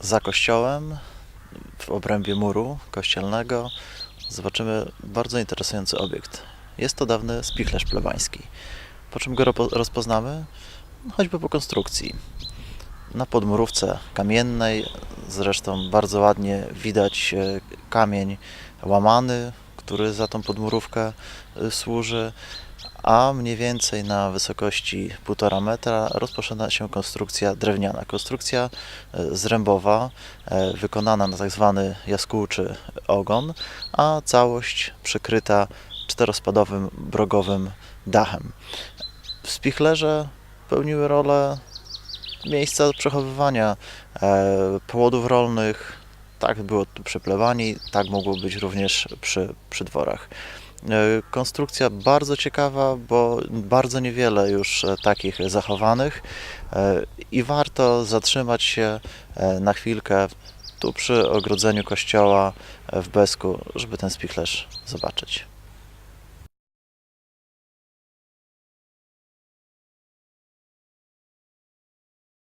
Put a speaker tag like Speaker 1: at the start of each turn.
Speaker 1: Za kościołem, w obrębie muru kościelnego, zobaczymy bardzo interesujący obiekt. Jest to dawny spichlerz plebański. Po czym go rozpoznamy? Choćby po konstrukcji. Na podmurówce kamiennej, zresztą bardzo ładnie widać e, kamień łamany, który za tą podmurówkę e, służy, a mniej więcej na wysokości 1,5 metra rozpoczyna się konstrukcja drewniana. Konstrukcja e, zrębowa, e, wykonana na tak zwany jaskółczy ogon, a całość przykryta czterospadowym brogowym dachem. W spichlerze pełniły rolę miejsca przechowywania e, płodów rolnych. Tak było tu przy plebanii, tak mogło być również przy, przy dworach. E, Konstrukcja bardzo ciekawa, bo bardzo niewiele już e, takich zachowanych e, i warto zatrzymać się na chwilkę tu przy ogrodzeniu kościoła w Besku, żeby ten spichlerz zobaczyć.